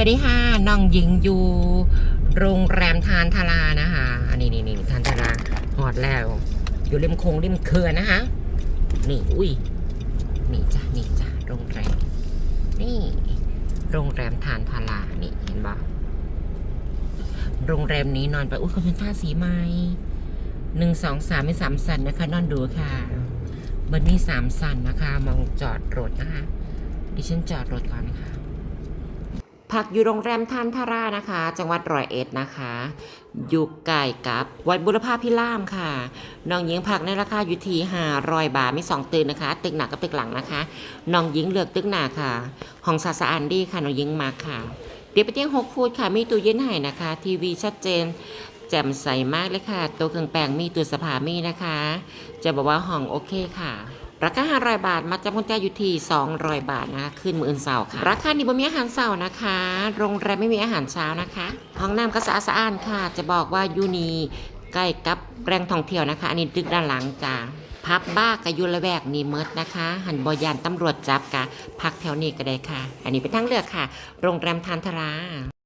วัสดีค่ะน้องหญิงอยู่โรงแรมทานทารานะคะอันนี้นี่นี่ทานทาราหอดแล้ว อยู่ริมโคงริมเขื่อนนะคะ นี่อุ้ยนี่จ้ะนี่จ้ะโรงแรมนี่ โรงแรมทานทารานี่เห็นปะโรงแรมนี้นอนไปอุ้ยเขาเป็นท่าสีไม้หนึ่งสองสามเป็นสามสันนะคะ นอนดูค่ะบอร์นี้สามสันนะคะ มองจอดรถนะคะดิฉันจอดรถก่อนนะคะ พักอยู่โรงแรมทานทารานะคะ จังหวัดร้อยเอ็ดนะคะ อยู่ใกล้กับวัดบุรพาพิรามค่ะ น้องหญิงพักในราคาอยู่ที่500บาทมี2ตึกนะคะ ตึกหนักกับตึกหลังนะคะ น้องหญิงเลือกตึกหนาค่ะ ห้องสะสะอันดีค่ะน้องหญิงมาค่ะเดี๋ยวไปเตียงหกฟูดค่ะ มีตู้เย็นให้นะคะ ทีวีชัดเจนแจ่มใสมากเลยค่ะ ตัวเครื่องแปลงมีตัวสภามีนะคะ จะบอกว่าห้องโอเคค่ะ ราคา500 บาท มาจำกุญแจอยู่ที่ 200 บาทนะคะขึ้นมืออื่นเสาร์ค่ะ ราคานี้บ่มีอาหารเสาร์นะคะ โรงแรมไม่มีอาหารเช้านะคะ ห้องน้ำก็สะอาดสะอ้านค่ะ จะบอกว่ายูนีใกล้กับแรงท่องเที่ยวนะคะ อันนี้ตึกด้านหลังจ้าพับบ้ากับยูระแวกนี่เมิดนะคะ หันบอยานตำรวจจับกะพักแถวนี้ก็ได้ค่ะ อันนี้เป็นทางเลือกค่ะ โรงแรมทานทรา